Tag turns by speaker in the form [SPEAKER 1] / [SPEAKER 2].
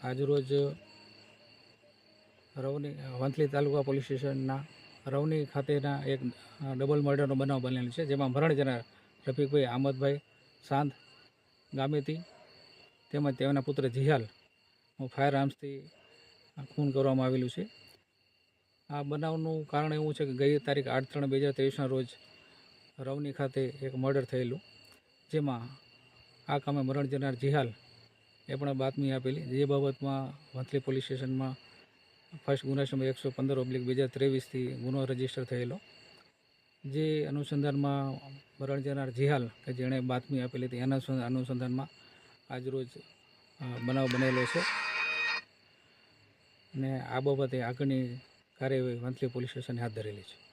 [SPEAKER 1] આજરોજ રવની, વંથલી તાલુકા પોલીસ સ્ટેશનના રવની ખાતેના એક ડબલ મર્ડરનો બનાવ બનેલો છે, જેમાં મરણ જનાર રફીકભાઈ આમદભાઈ સાંત ગામેતી તેમજ તેમના પુત્ર જિહાલ ફાયર આર્મ્સથી ખૂન કરવામાં આવેલું છે. આ બનાવનું કારણ એવું છે કે ગઈ તારીખ આઠ ત્રણ બે હજાર ત્રેવીસના રોજ રવની ખાતે એક મર્ડર થયેલું, જેમાં આ કામે મરણ જનાર જીહાલ એ પણ બાતમી આપેલી. જે બાબતમાં વંથલી પોલીસ સ્ટેશનમાં ફર્સ્ટ ગુના નંબર એકસો પંદર ઓબ્લિક બે હજાર ત્રેવીસથી ગુનો રજિસ્ટર થયેલો. જે અનુસંધાનમાં મરણ જનાર જીહાલ, કે જેણે બાતમી આપેલી હતી, એના અનુસંધાનમાં આજરોજ બનાવ બનેલો છે. અને આ બાબતે આગળની કાર્યવાહી વંથલી પોલીસ સ્ટેશને હાથ ધરેલી છે.